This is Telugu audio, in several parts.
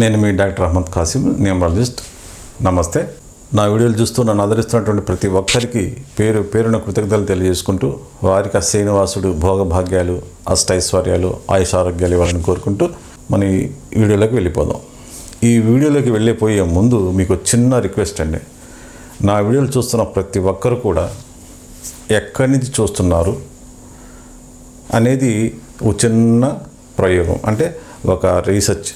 నేను మీ డాక్టర్ అహ్మద్ కాసిం న్యూమరాలజిస్ట్. నమస్తే. నా వీడియోలు చూస్తూ నన్ను ఆదరిస్తున్నటువంటి ప్రతి ఒక్కరికి పేరు పేరున కృతజ్ఞతలు తెలియజేసుకుంటూ వారికి ఆ శ్రీనివాసుడు భోగభాగ్యాలు అష్టైశ్వర్యాలు ఆయుష్ ఆరోగ్యాలు ఇవ్వాలని కోరుకుంటూ మన ఈ వీడియోలోకి వెళ్ళిపోదాం. ఈ వీడియోలోకి వెళ్ళిపోయే ముందు మీకు చిన్న రిక్వెస్ట్ అండి. నా వీడియోలు చూస్తున్న ప్రతి ఒక్కరు కూడా ఎక్కడి నుంచి చూస్తున్నారు అనేది ఒక చిన్న ప్రయోగం. అంటే ఒక రీసెర్చ్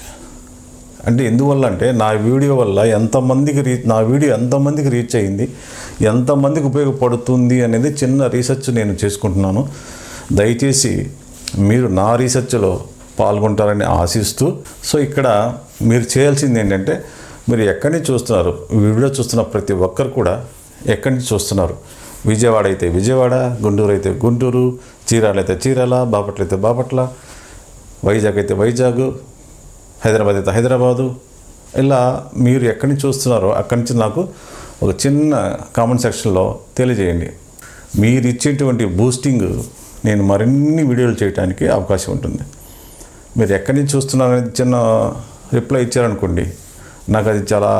అంటే ఎందువల్ల అంటే నా వీడియో వల్ల ఎంతమందికి రీచ్ నా వీడియో ఎంతమందికి రీచ్ అయింది ఎంతమందికి ఉపయోగపడుతుంది అనేది చిన్న రీసెర్చ్ నేను చేసుకుంటున్నాను. దయచేసి మీరు నా రీసెర్చ్లో పాల్గొంటారని ఆశిస్తూ సో ఇక్కడ మీరు చేయాల్సింది ఏంటంటే మీరు ఎక్కడి నుంచి చూస్తున్నారు? వీడియో చూస్తున్న ప్రతి ఒక్కరు కూడా ఎక్కడి నుంచి చూస్తున్నారు? విజయవాడ అయితే విజయవాడ గుంటూరు అయితే గుంటూరు చీరాల అయితే చీరాల బాపట్ల అయితే బాపట్ల వైజాగ్ అయితే వైజాగ్ హైదరాబాద్ అయితే హైదరాబాదు. ఇలా మీరు ఎక్కడి నుంచి చూస్తున్నారో అక్కడి నుంచి నాకు ఒక చిన్న కామెంట్ సెక్షన్లో తెలియజేయండి. మీరు ఇచ్చేటువంటి బూస్టింగ్ నేను మరిన్ని వీడియోలు చేయడానికి అవకాశం ఉంటుంది. మీరు ఎక్కడి నుంచి చూస్తున్నారు అనేది చిన్న రిప్లై ఇచ్చారనుకోండి నాకు అది చాలా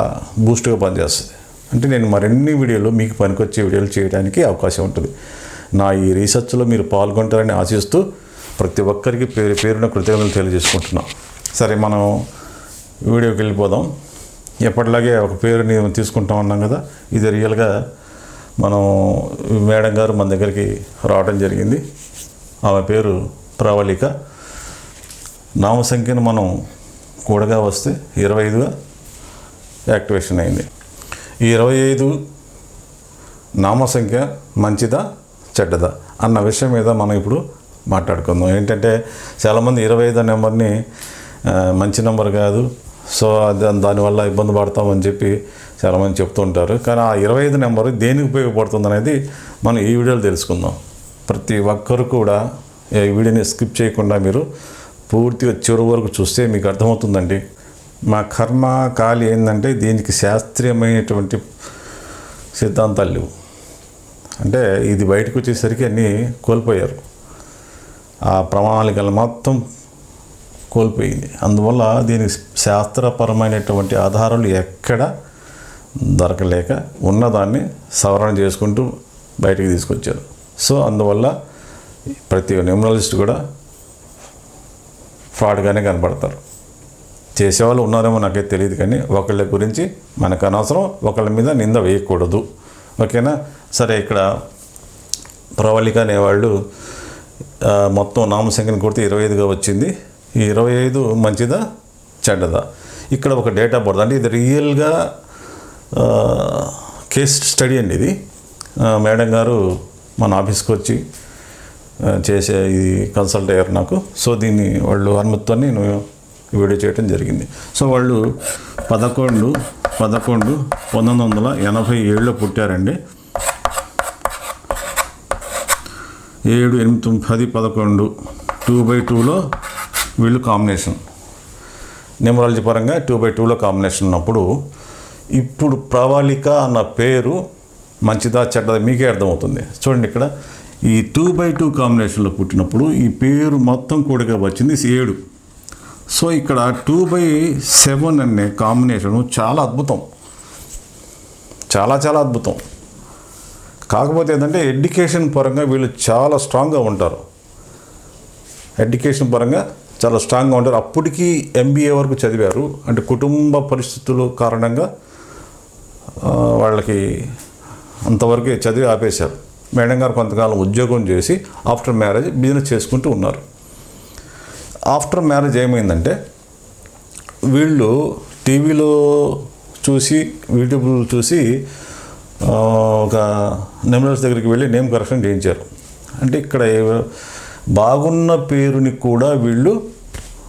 బూస్ట్గా పనిచేస్తుంది. అంటే నేను మరిన్ని వీడియోలు మీకు పనికొచ్చే వీడియోలు చేయడానికి అవకాశం ఉంటుంది. నా ఈ రీసెర్చ్లో మీరు పాల్గొంటారని ఆశిస్తూ ప్రతి ఒక్కరికి పేరు పేరున కృతజ్ఞతలు తెలియజేసుకుంటున్నాను సరే మనం వీడియోకి వెళ్ళిపోదాం. ఎప్పటిలాగే ఒక పేరు నేను తీసుకుంటాం అన్నాం కదా ఇది రియల్గా మనం మేడం గారు మన దగ్గరికి రావడం జరిగింది. ఆమె పేరు ప్రవళిక. నామ సంఖ్యను మనం కూడగా వస్తే ఇరవై ఐదుగా యాక్టివేషన్ అయింది. ఈ ఇరవై ఐదు నామ సంఖ్య మంచిదా చెడ్డదా అన్న విషయం మీద మనం ఇప్పుడు మాట్లాడుకుందాం. ఏంటంటే చాలామంది ఇరవై ఐదు నెంబర్ని మంచి నెంబర్ కాదు. సో అది దానివల్ల ఇబ్బంది పడతామని చెప్పి చాలామంది చెప్తుంటారు. కానీ ఆ ఇరవై ఐదు నెంబర్ దేనికి ఉపయోగపడుతుంది అనేది మనం ఈ వీడియోలో తెలుసుకుందాం. ప్రతి ఒక్కరు కూడా ఈ వీడియోని స్కిప్ చేయకుండా మీరు పూర్తిగా చివరి వరకు చూస్తే మీకు అర్థమవుతుందండి. మా కర్మ కాలి ఏంటంటే దీనికి శాస్త్రీయమైనటువంటి సిద్ధాంతాలు లేవు. అంటే ఇది బయటకు వచ్చేసరికి అన్నీ కోల్పోయారు. ఆ ప్రమాణాలు మొత్తం కోల్పోయింది. అందువల్ల దీనికి శాస్త్రపరమైనటువంటి ఆధారాలు ఎక్కడ దొరకలేక ఉన్నదాన్ని సవరణ చేసుకుంటూ బయటికి తీసుకొచ్చారు. సో అందువల్ల ప్రతి న్యూమరాలజిస్ట్ కూడా ఫ్రాడ్గానే కనపడతారు. చేసేవాళ్ళు ఉన్నారేమో నాకైతే తెలియదు కానీ ఒకళ్ళ గురించి మనకు అనవసరం ఒకళ్ళ మీద నింద వేయకూడదు. ఓకేనా? సరే ఇక్కడ ప్రవళిక అనేవాళ్ళు మొత్తం నామసంఖ్యను కొడితే ఇరవై ఐదుగా వచ్చింది. ఈ ఇరవై ఐదు మంచిదా? చెడ్డదా? ఇక్కడ ఒక డేట్ ఆఫ్ అంటే ఇది రియల్గా కేస్ స్టడీ అండి ఇది. మేడం గారు మన ఆఫీస్కి వచ్చి చేసే ఇది కన్సల్ట్ అయ్యారు నాకు. సో దీన్ని వాళ్ళు అనుమతితో నేను వీడియో చేయడం జరిగింది. సో వాళ్ళు పదకొండు పదకొండు పంతొమ్మిది వందల ఎనభై ఏడులో పుట్టారండి. ఏడు ఎనిమిది తొమ్మిది పది పదకొండు టూ బై టూలో వీళ్ళు కాంబినేషన్ న్యూమరాలజీ పరంగా టూ బై టూలో కాంబినేషన్ ఉన్నప్పుడు ఇప్పుడు ప్రవాళిక అన్న పేరు మంచిదా చెడ్డదా మీకే అర్థమవుతుంది. చూడండి ఇక్కడ ఈ టూ బై టూ కాంబినేషన్లో పుట్టినప్పుడు ఈ పేరు మొత్తం కూడిగా వచ్చింది ఏడు. సో ఇక్కడ టూ బై సెవెన్ అనే కాంబినేషను చాలా అద్భుతం. చాలా చాలా అద్భుతం. కాకపోతే ఏంటంటే ఎడ్యుకేషన్ పరంగా వీళ్ళు చాలా స్ట్రాంగ్గా ఉంటారు. ఎడ్యుకేషన్ పరంగా చాలా స్ట్రాంగ్గా ఉంటారు. అప్పటికి ఎంబీఏ వరకు చదివారు. అంటే కుటుంబ పరిస్థితుల కారణంగా వాళ్ళకి అంతవరకు చదివి ఆపేశారు. మేడం గారు కొంతకాలం ఉద్యోగం చేసి ఆఫ్టర్ మ్యారేజ్ బిజినెస్ చేసుకుంటూ ఉన్నారు. ఆఫ్టర్ మ్యారేజ్ ఏమైందంటే వీళ్ళు టీవీలో చూసి యూట్యూబ్లో చూసి ఒక నెమినల్స్ దగ్గరికి వెళ్ళి నేమ్ కరెక్షన్ చేయించారు. అంటే ఇక్కడ బాగున్న పేరుని కూడా వీళ్ళు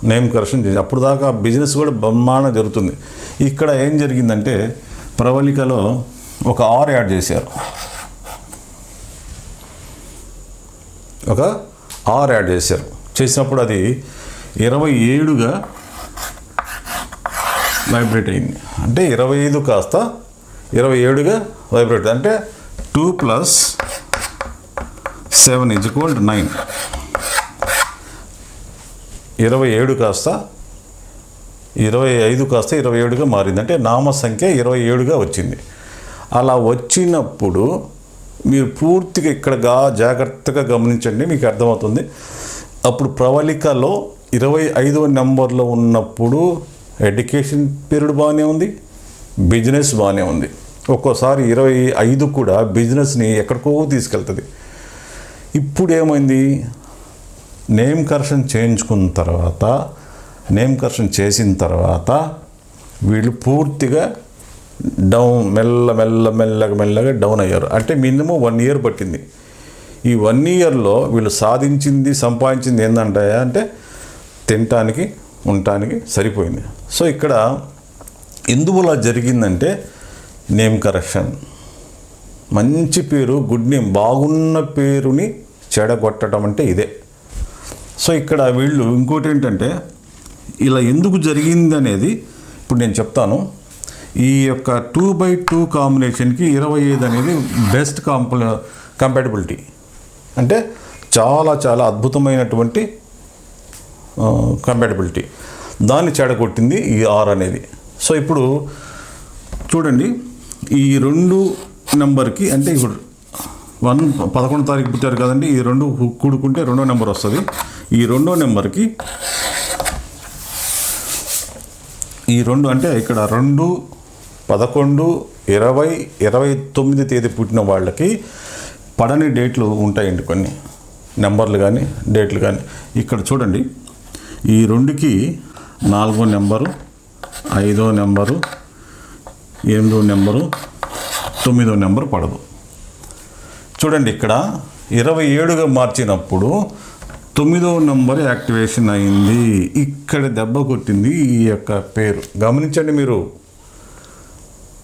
నేమ్ కరెక్షన్ చేసి అప్పుడు దాకా బిజినెస్ కూడా బ్రహ్మాండ జరుగుతుంది. ఇక్కడ ఏం జరిగిందంటే ప్రవళికలో ఒక ఆర్ యాడ్ చేశారు. ఒక ఆర్ యాడ్ చేశారు. చేసినప్పుడు అది ఇరవై ఏడుగా వైబ్రేట్ అయింది. అంటే ఇరవై ఐదు కాస్త ఇరవై ఏడుగా వైబ్రేట్. అంటే two plus seven is equal to nine. ఇరవై ఏడు కాస్త ఇరవై ఐదు కాస్త ఇరవై ఏడుగా మారింది. అంటే నామ సంఖ్య ఇరవై ఏడుగా వచ్చింది. అలా వచ్చినప్పుడు మీరు పూర్తిగా ఇక్కడగా జాగ్రత్తగా గమనించండి మీకు అర్థమవుతుంది. అప్పుడు ప్రవళికలో ఇరవై ఐదవ నెంబర్లో ఉన్నప్పుడు ఎడ్యుకేషన్ పీరియడ్ బాగానే ఉంది బిజినెస్ బాగానే ఉంది. ఒక్కోసారి ఇరవై ఐదు కూడా బిజినెస్ని ఎక్కడికో తీసుకెళ్తుంది. ఇప్పుడు ఏమైంది నేమ్ కరెక్షన్ చేయించుకున్న తర్వాత నేమ్ కరెక్షన్ చేసిన తర్వాత వీళ్ళు పూర్తిగా డౌన్ మెల్ల మెల్ల మెల్లగా మెల్లగా డౌన్ అయ్యారు. అంటే మినిమం వన్ ఇయర్ పట్టింది. ఈ వన్ ఇయర్లో వీళ్ళు సాధించింది సంపాదించింది ఏంటంటే అంటే తినటానికి ఉండటానికి సరిపోయింది. సో ఇక్కడ ఎందువల్ల జరిగిందంటే నేమ్ కరెక్షన్. మంచి పేరు గుడ్ నేమ్ బాగున్న పేరుని చెడగొట్టడం అంటే ఇదే. సో ఇక్కడ వీళ్ళు ఇంకోటి ఏంటంటే ఇలా ఎందుకు జరిగింది అనేది ఇప్పుడు నేను చెప్తాను. ఈ యొక్క టూ బై టూ కాంబినేషన్కి ఇరవై ఐదు అనేది బెస్ట్ కాంప కంపాటబిలిటీ. అంటే చాలా చాలా అద్భుతమైనటువంటి కంపాటబిలిటీ. దాన్ని చెడగొట్టింది ఈ ఆర్ అనేది. సో ఇప్పుడు చూడండి ఈ రెండు నెంబర్కి అంటే ఇప్పుడు వన్ పదకొండు తారీఖు పుట్టారు కదండి ఈ రెండు కూడుకుంటే రెండో నెంబర్ వస్తుంది. ఈ రెండో నెంబర్కి ఈ రెండు అంటే ఇక్కడ రెండు పదకొండు ఇరవై ఇరవై తొమ్మిది తేదీ పుట్టిన వాళ్ళకి పడని డేట్లు ఉంటాయండి కొన్ని. నెంబర్లు కానీ డేట్లు కానీ ఇక్కడ చూడండి. ఈ రెండుకి నాలుగో నెంబరు ఐదో నెంబరు ఎనిమిదో నెంబరు తొమ్మిదో నెంబరు పడదు. చూడండి ఇక్కడ ఇరవై ఏడుగా మార్చినప్పుడు తొమ్మిదో నెంబర్ యాక్టివేషన్ అయింది. ఇక్కడ దెబ్బ కొట్టింది ఈ యొక్క పేరు. గమనించండి మీరు.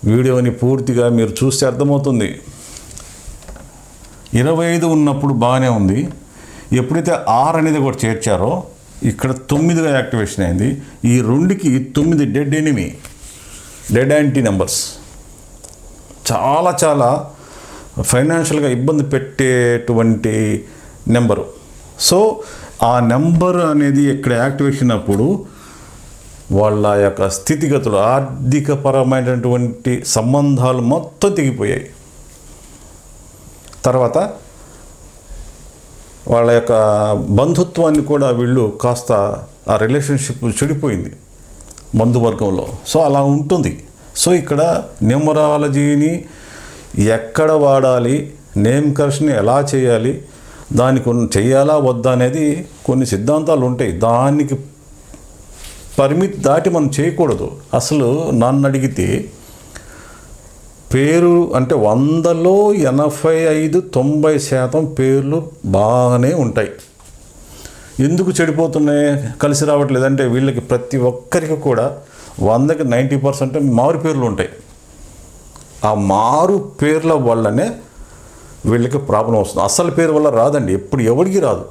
వీడియోని పూర్తిగా మీరు చూస్తే అర్థమవుతుంది. ఇరవై ఐదు ఉన్నప్పుడు బాగానే ఉంది. ఎప్పుడైతే ఆరు అనేది కూడా చేర్చారో ఇక్కడ తొమ్మిదిగా యాక్టివేషన్ అయింది. ఈ రెండుకి తొమ్మిది dead enemy. Dead anti numbers. చాలా చాలా ఫైనాన్షియల్గా ఇబ్బంది పెట్టేటువంటి నెంబరు. సో ఆ నెంబర్ అనేది ఇక్కడ యాక్టివేషన్ అప్పుడు వాళ్ళ యొక్క స్థితిగతులు ఆర్థికపరమైనటువంటి సంబంధాలు మొత్తం తెగిపోయాయి. తర్వాత వాళ్ళ యొక్క బంధుత్వాన్ని కూడా వీళ్ళు కాస్త ఆ రిలేషన్షిప్ చెడిపోయింది బంధువర్గంలో. సో అలా ఉంటుంది. సో ఇక్కడ న్యూమరాలజీని ఎక్కడ వాడాలి నేమ్ కర్షన్ ఎలా చేయాలి దాన్ని కొన్ని చేయాలా వద్దా అనేది కొన్ని సిద్ధాంతాలు ఉంటాయి. దానికి పరిమితి దాటి మనం చేయకూడదు. అసలు నన్ను అడిగితే పేరు అంటే వందలో ఎనభై ఐదు తొంభై శాతం పేర్లు బాగానే ఉంటాయి. ఎందుకు చెడిపోతున్నాయి? కలిసి రావట్లేదు. అంటే వీళ్ళకి ప్రతి ఒక్కరికి కూడా వందకి నైంటీ పర్సెంట్ మారు పేర్లు ఉంటాయి. ఆ మారు పేర్ల వల్లనే వీళ్ళకి ప్రాబ్లం వస్తుంది. అసలు పేరు వల్ల రాదండి. ఎప్పుడు ఎవరికి రాదు.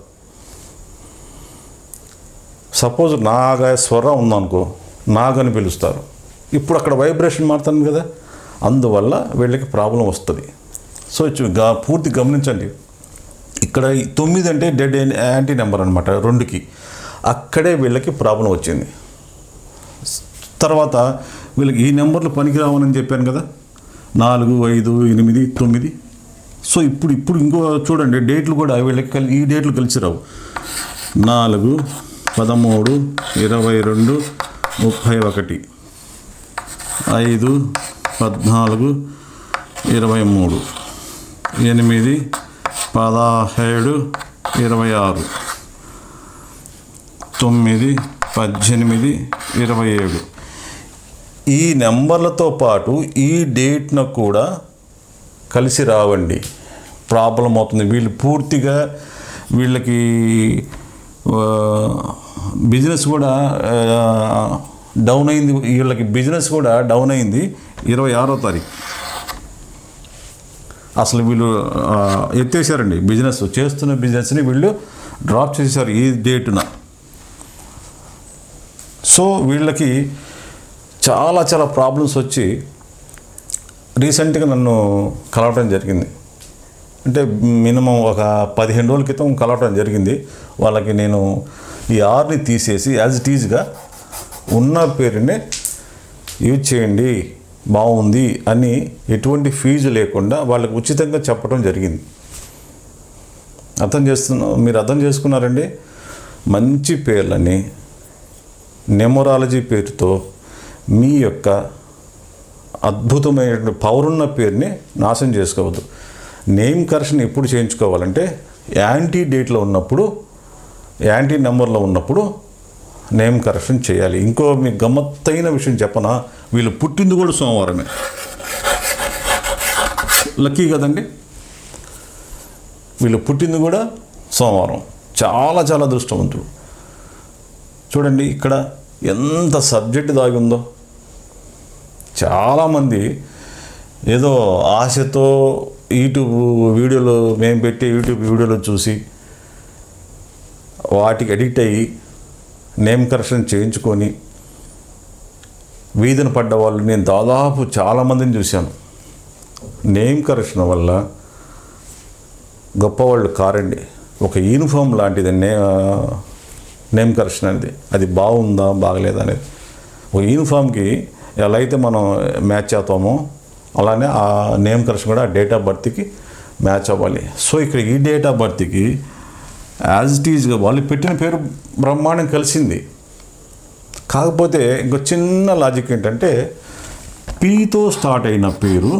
సపోజ్ నాగ స్వర ఉందనుకో నాగని అని పిలుస్తారు. ఇప్పుడు అక్కడ వైబ్రేషన్ మారుతాను కదా. అందువల్ల వీళ్ళకి ప్రాబ్లం వస్తుంది. సో గా- పూర్తి గమనించండి. ఇక్కడ తొమ్మిది అంటే డెడ్ యాంటీ నెంబర్ అనమాట రెండుకి. అక్కడే వీళ్ళకి ప్రాబ్లం వచ్చింది. తర్వాత వీళ్ళకి ఈ నెంబర్లు పనికిరావని చెప్పాను కదా. నాలుగు ఐదు ఎనిమిది తొమ్మిది. సో ఇప్పుడు ఇప్పుడు ఇంకో చూడండి డేట్లు కూడా వీళ్ళకి కలి ఈ డేట్లు కలిసి రావు నాలుగు పదమూడు ఇరవై రెండు ముప్పై ఒకటి. ఐదు పద్నాలుగు ఇరవై మూడు. ఎనిమిది పదహేడు ఇరవై ఆరు. తొమ్మిది పద్దెనిమిది ఇరవై ఏడు. ఈ నెంబర్లతో పాటు ఈ డేట్ను కూడా కలిసి రావండి. ప్రాబ్లం అవుతుంది. వీళ్ళు పూర్తిగా వీళ్ళకి బిజినెస్ కూడా డౌన్ అయింది. వీళ్ళకి బిజినెస్ కూడా డౌన్ అయింది ఇరవై ఆరో తారీఖు. అసలు వీళ్ళు ఎత్తేసారండి బిజినెస్. చేస్తున్న బిజినెస్ని వీళ్ళు డ్రాప్ చేశారు ఈ డేటున. సో వీళ్ళకి చాలా చాలా ప్రాబ్లమ్స్ వచ్చి రీసెంట్గా నన్ను కలవటం జరిగింది. అంటే మినిమం ఒక పదిహేను రోజుల క్రితం కలవటం జరిగింది. వాళ్ళకి నేను ఈ ఆర్ని తీసేసి యాజ్ ఇట్ ఈజ్గా ఉన్న పేరునే యూజ్ చేయండి బాగుంది అని ఎటువంటి ఫీజు లేకుండా వాళ్ళకి ఉచితంగా చెప్పడం జరిగింది. అర్థం చేస్తున్నా మీరు అర్థం చేసుకున్నారండి? మంచి పేర్లని నెమొరాలజీ పేరుతో మీ యొక్క అద్భుతమైనటువంటి పవర్ ఉన్న పేరుని నాశనం చేసుకోవద్దు. నేమ్ కరెక్షన్ ఎప్పుడు చేయించుకోవాలంటే యాంటీ డేట్లో ఉన్నప్పుడు యాంటీ నెంబర్లో ఉన్నప్పుడు నేమ్ కరెక్షన్ చేయాలి. ఇంకో మీకు గమ్మత్తైన విషయం చెప్పనా వీళ్ళు పుట్టింది కూడా సోమవారమే. లక్కీ కదండి? వీళ్ళు పుట్టింది కూడా సోమవారం. చాలా చాలా దృష్టవంతుడు చూడండి ఇక్కడ ఎంత సబ్జెక్ట్ దాగి ఉందో. చాలామంది ఏదో ఆశతో యూట్యూబ్ వీడియోలు మేము పెట్టే యూట్యూబ్ వీడియోలు చూసి వాటికి అడిక్ట్ అయ్యి నేమ్ కరెక్షన్ చేయించుకొని వీధిన పడ్డ వాళ్ళు నేను దాదాపు చాలామందిని చూశాను. నేమ్ కరెక్షన్ వల్ల గొప్పవాళ్ళు కారండి. ఒక యూనిఫామ్ లాంటిది నే నేమ్ కరెక్షన్ అనేది అది బాగుందా బాగలేదా అనేది. ఒక యూనిఫామ్కి ఎలా అయితే మనం మ్యాచ్ అవుతామో అలానే ఆ నేమ్ కరెక్షన్ కూడా ఆ డేట్ ఆఫ్ బర్త్కి మ్యాచ్ అవ్వాలి. సో ఇక్కడ ఈ డేట్ ఆఫ్ బర్త్కి యాజ్ ఇట్ ఈజ్గా వాళ్ళు పెట్టిన పేరు బ్రహ్మాండం కలిసింది. కాకపోతే ఇంకో చిన్న లాజిక్ ఏంటంటే పీతో స్టార్ట్ అయిన పేరు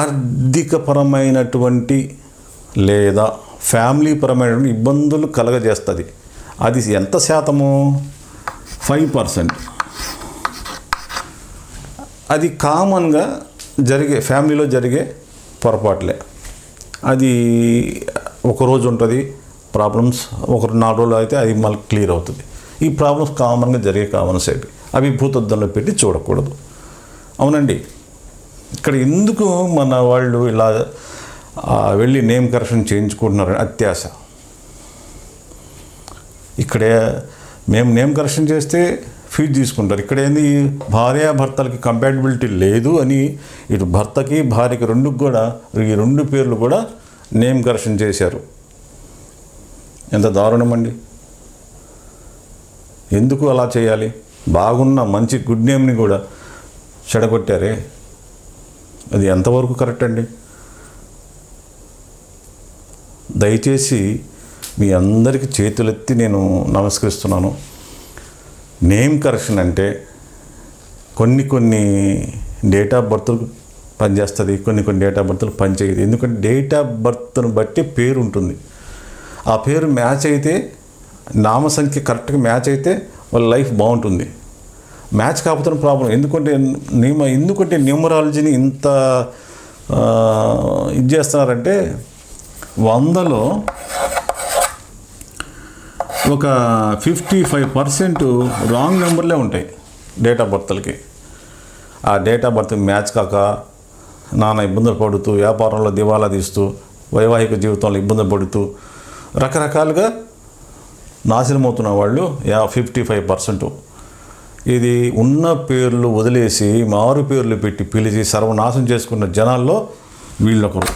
ఆర్థికపరమైనటువంటి లేదా ఫ్యామిలీ పరమైనటువంటి ఇబ్బందులు కలగజేస్తుంది. అది ఎంత శాతము? Five percent. అది కామన్గా జరిగే ఫ్యామిలీలో జరిగే పొరపాట్లే. అది ఒక రోజు ఉంటుంది ప్రాబ్లమ్స్ ఒక నాలుగు రోజులు అయితే అది మళ్ళీ క్లియర్ అవుతుంది. ఈ ప్రాబ్లమ్స్ కామన్గా జరిగే కామన్స్ అవి అవి భూతద్దంలో పెట్టి చూడకూడదు. అవునండి. ఇక్కడ ఎందుకు మన వాళ్ళు ఇలా వెళ్ళి నేమ్ కరెక్షన్ చేయించుకుంటున్నారు? అత్యాశ. ఇక్కడే మేము నేమ్ కరెక్షన్ చేస్తే ఫీజు తీసుకుంటారు. ఇక్కడ ఏంది? భార్య భర్తలకి కంపాటబిలిటీ లేదు అని ఇటు భర్తకి భార్యకి రెండుకి కూడా ఈ రెండు పేర్లు కూడా నేమ్ కరెక్షన్ చేశారు. ఎంత దారుణం అండి. ఎందుకు అలా చేయాలి? బాగున్న మంచి గుడ్ నేమ్ని కూడా చెడగొట్టారే. అది ఎంతవరకు కరెక్ట్ అండి? దయచేసి మీ అందరికీ చేతులెత్తి నేను నమస్కరిస్తున్నాను. నేమ్ కరెక్షన్ అంటే కొన్ని కొన్ని డేట్ ఆఫ్ బర్త్లు పనిచేస్తుంది కొన్ని కొన్ని డేట్ ఆఫ్ బర్త్లు పనిచేయదు. ఎందుకంటే డేట్ ఆఫ్ బర్త్ను బట్టి పేరు ఉంటుంది. ఆ పేరు మ్యాచ్ అయితే నామ సంఖ్య కరెక్ట్గా మ్యాచ్ అయితే వాళ్ళ లైఫ్ బాగుంటుంది. మ్యాచ్ కాకపోతే ప్రాబ్లం. ఎందుకంటే నియమ ఎందుకంటే న్యూమరాలజీని ఇంత ఇది చేస్తున్నారంటే వందలో ఒక ఫిఫ్టీ ఫైవ్ పర్సెంట్ రాంగ్ నెంబర్లే ఉంటాయి డేట్ ఆఫ్ బర్త్లకి ఆ డేట్ ఆఫ్ బర్త్ మ్యాచ్ కాక నానా ఇబ్బందులు పడుతూ వ్యాపారంలో దివాలా తీస్తూ వైవాహిక జీవితంలో ఇబ్బందులు పడుతూ రకరకాలుగా నాశనమవుతున్న వాళ్ళు యా ఫిఫ్టీ ఫైవ్ పర్సెంట్ ఇది ఉన్న పేర్లు వదిలేసి మారు పేర్లు పెట్టి పిలిచి సర్వనాశం చేసుకున్న జనాల్లో వీళ్ళొకరు.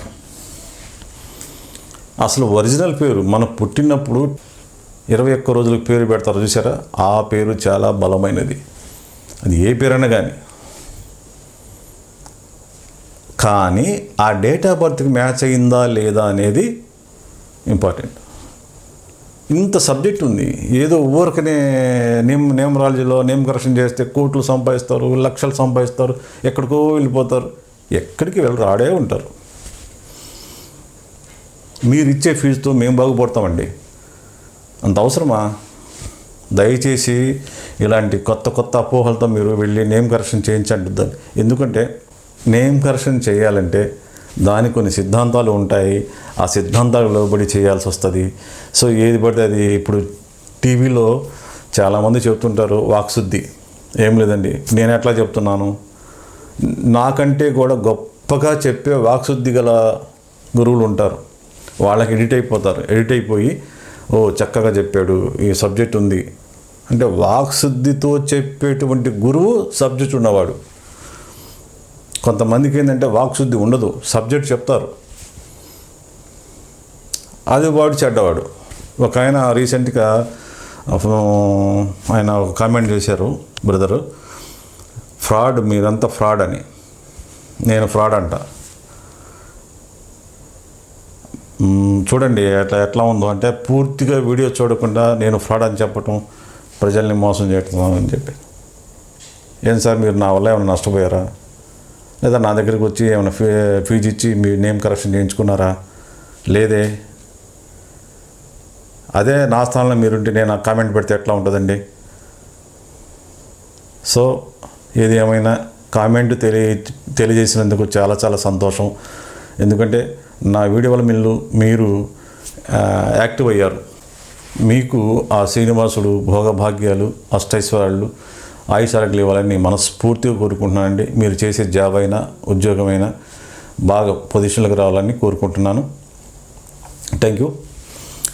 అసలు ఒరిజినల్ పేరు మనం పుట్టినప్పుడు ఇరవై ఒక్క రోజులకు పేరు పెడతారు చూసారా ఆ పేరు చాలా బలమైనది. అది ఏ పేరైనా కానీ కానీ ఆ డేట్ ఆఫ్ బర్త్కి మ్యాచ్ అయిందా లేదా అనేది ఇంపార్టెంట్. ఇంత సబ్జెక్ట్ ఉంది. ఏదో ఊరికనే నేమ్ నేమరాలజీలో నేమ్ కరెక్షన్ చేస్తే కోట్లు సంపాదిస్తారు లక్షలు సంపాదిస్తారు ఎక్కడికో వెళ్ళిపోతారు. ఎక్కడికి వెళ్ళరు ఆడే ఉంటారు. మీరు ఇచ్చే ఫీజుతో మేము బాగుపడతామండి. అంత అవసరమా దయచేసి ఇలాంటి కొత్త కొత్త అపోహలతో మీరు వెళ్ళి నేమ్ కరెక్షన్ చేయించండి ఎందుకంటే నేమ్ కరెక్షన్ చేయాలంటే దానికి కొన్ని సిద్ధాంతాలు ఉంటాయి. ఆ సిద్ధాంతాలకు లోబడి చేయాల్సి వస్తుంది. సో ఏది పడితే అది ఇప్పుడు టీవీలో చాలామంది చెప్తుంటారు వాక్శుద్ధి ఏం లేదండి. నేను ఎట్లా చెప్తున్నాను? నాకంటే కూడా గొప్పగా చెప్పే వాక్శుద్ధి గల గురువులు ఉంటారు. వాళ్ళకి ఎడిట్ అయిపోతారు. ఎడిట్ అయిపోయి ఓ చక్కగా చెప్పాడు ఈ సబ్జెక్ట్ ఉంది. అంటే వాక్శుద్ధితో చెప్పేటువంటి గురువు సబ్జెక్ట్ ఉన్నవాడు. కొంతమందికి ఏంటంటే వాక్శుద్ధి ఉండదు సబ్జెక్ట్ చెప్తారు. అది వాడు చెడ్డవాడు. ఒక ఆయన రీసెంట్గా ఆయన ఒక కామెంట్ చేశారు బ్రదరు ఫ్రాడ్ మీరంతా ఫ్రాడ్ అని. నేను ఫ్రాడ్ అంట. చూడండి ఎట్లా ఎట్లా ఉందో. అంటే పూర్తిగా వీడియో చూడకుండా నేను ఫ్రాడ్ అని చెప్పటం ప్రజల్ని మోసం చేయటం అని చెప్పి. ఏం సార్ మీరు నా వల్ల ఏమైనా నష్టపోయారా? లేదా నా దగ్గరికి వచ్చి ఏమైనా ఫీ ఫీజు ఇచ్చి మీ నేమ్ కరెక్షన్ చేయించుకున్నారా? లేదే. అదే నా స్థానంలో మీరుంటే నేను ఆ కామెంట్ పెడితే ఎట్లా ఉంటుందండి? సో ఏది ఏమైనా కామెంట్ తెలియ తెలియజేసినందుకు చాలా చాలా సంతోషం. ఎందుకంటే నా వీడియో వల్ల మీరు మీరు యాక్టివ్ అయ్యారు. మీకు ఆ శ్రీనివాసుడు భోగభాగ్యాలు అష్టైశ్వర్యాలు ఆయుషారకులు ఇవ్వాలని మనస్ఫూర్తిగా కోరుకుంటున్నానండి. మీరు చేసే జాబ్ అయినా ఉద్యోగమైనా బాగా పొజిషన్లకు రావాలని కోరుకుంటున్నాను. Thank you.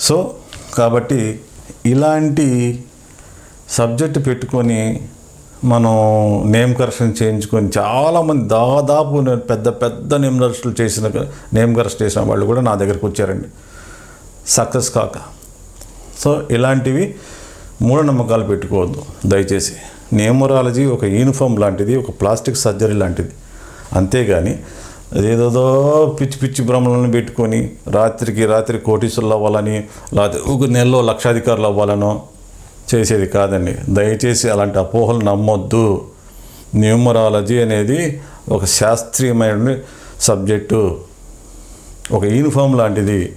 సో కాబట్టి ఇలాంటి సబ్జెక్ట్ పెట్టుకొని మనం నేమ్ కరెక్షన్ చేయించుకొని చాలామంది దాదాపు నేను పెద్ద పెద్ద నేమ్ చేసిన నేమ్ కరెక్షన్ చేసిన వాళ్ళు కూడా నా దగ్గరికి వచ్చారండి. సక్సెస్ కాక. సో ఇలాంటివి మూఢనమ్మకాలు పెట్టుకోవద్దు. దయచేసి నేమరాలజీ ఒక యూనిఫామ్ లాంటిది ఒక ప్లాస్టిక్ సర్జరీ లాంటిది. అంతేగాని ఏదేదో పిచ్చి పిచ్చి భ్రమలను పెట్టుకొని రాత్రికి రాత్రి కోటీసులు అవ్వాలని లేకపోతే ఒక నెలలో లక్షాధికారులు అవ్వాలనో చేసేది కాదండి. దయచేసి అలాంటి అపోహలు నమ్మొద్దు. న్యూమరాలజీ అనేది ఒక శాస్త్రీయమైన సబ్జెక్టు. ఒక యూనిఫామ్ లాంటిది.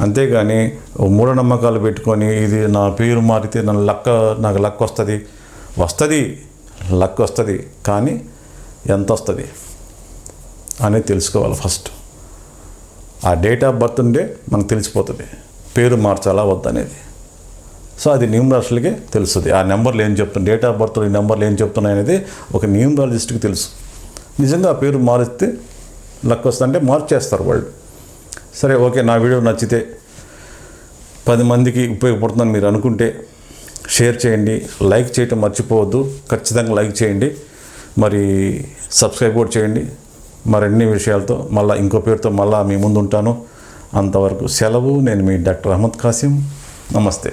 అంతేగాని మూఢనమ్మకాలు పెట్టుకొని ఇది నా పేరు మారితే నా లక్క నాకు లక్ వస్తుంది. వస్తుంది. లక్ వస్తుంది. కానీ ఎంత వస్తుంది? అనేది తెలుసుకోవాలి ఫస్ట్. ఆ డేట్ ఆఫ్ బర్త్ ఉండే మనకు తెలిసిపోతుంది. పేరు మార్చాలా వద్దనేది. సో అది న్యూమరాలజీలకే తెలుస్తుంది. ఆ నెంబర్లు ఏం చెప్తున్నాయి డేట్ ఆఫ్ బర్త్ ఈ నెంబర్లు ఏం చెప్తున్నాయి అనేది ఒక న్యూమరాలజిస్ట్కి తెలుసు. నిజంగా ఆ పేరు మారిస్తే లక్ వస్తుందంటే మార్చేస్తారు వాళ్ళు. సరే ఓకే నా వీడియో నచ్చితే పది మందికి ఉపయోగపడుతుందని మీరు అనుకుంటే షేర్ చేయండి. లైక్ చేయటం మర్చిపోవద్దు. ఖచ్చితంగా లైక్ చేయండి. మరి సబ్స్క్రైబ్ కూడా చేయండి. మరిన్ని విషయాలతో మళ్ళీ ఇంకో పేరుతో మళ్ళీ మీ ముందు ఉంటాను అంతవరకు సెలవు. నేను మీ డాక్టర్ అహ్మద్ కాసిం. నమస్తే.